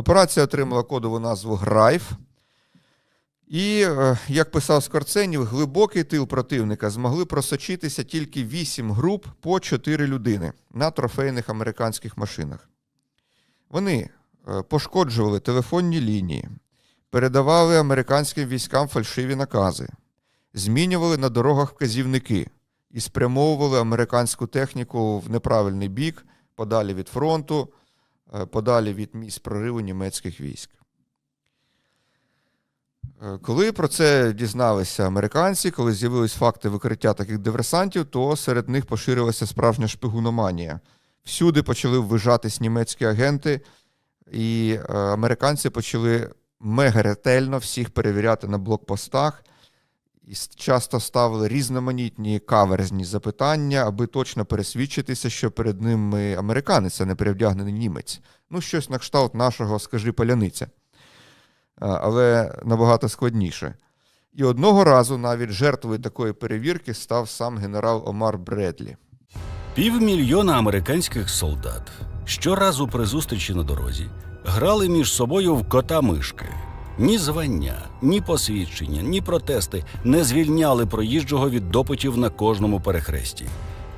Операція отримала кодову назву Грайф. І, е, як писав Скорцені, в глибокий тил противника змогли просочитися тільки 8 груп по 4 людини на трофейних американських машинах. Вони е, пошкоджували телефонні лінії, передавали американським військам фальшиві накази, змінювали на дорогах вказівники і спрямовували американську техніку в неправильний бік, подалі від фронту, подалі від місць прориву німецьких військ. Е, Коли про це дізналися американці, коли з'явились факти викриття таких диверсантів, то серед них поширилася справжня шпигуноманія. Всюди почали ввижатись німецькі агенти, і е, американці почали мега ретельно всіх перевіряти на блокпостах і часто ставили різноманітні каверзні запитання, аби точно пересвідчитися, що перед ними американець, а не перевдягнений німець. Ну, щось на кшталт нашого, скажи, паляниця. Але набагато складніше. І одного разу навіть жертвою такої перевірки став сам генерал Омар Бредлі. Півмільйона американських солдат щоразу при зустрічі на дорозі грали між собою в кота-мишки. Ні звання, ні посвідчення, ні протести не звільняли проїжджого від допитів на кожному перехресті.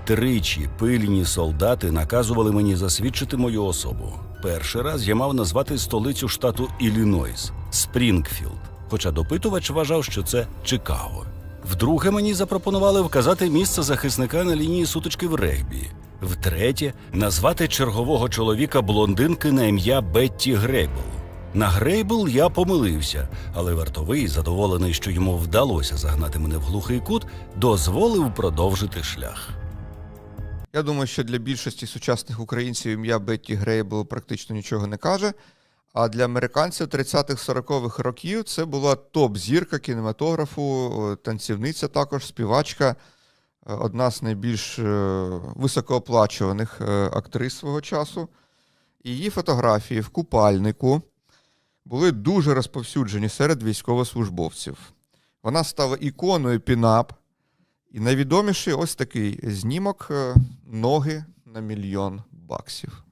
Тричі пильні солдати наказували мені засвідчити мою особу. Перший раз я мав назвати столицю штату Іллінойс Спрінгфілд, хоча допитувач вважав, що це Чикаго. Вдруге мені запропонували вказати місце захисника на лінії сутички в регбі. Втретє, назвати чергового чоловіка блондинки на ім'я Бетті Грейбл. На Грейбл я помилився, але вартовий, задоволений, що йому вдалося загнати мене в глухий кут, дозволив продовжити шлях. Я думаю, що для більшості сучасних українців ім'я Бетті Грейбл практично нічого не каже. А для американців 30-х-40-х років це була топ-зірка кінематографу, танцівниця також, співачка, е, одна з найбільш е, високооплачуваних е, актрис свого часу. Її фотографії в купальнику були дуже розповсюджені серед військовослужбовців. Вона стала іконою пінап, і найвідоміший ось такий знімок е, ноги на мільйон баксів.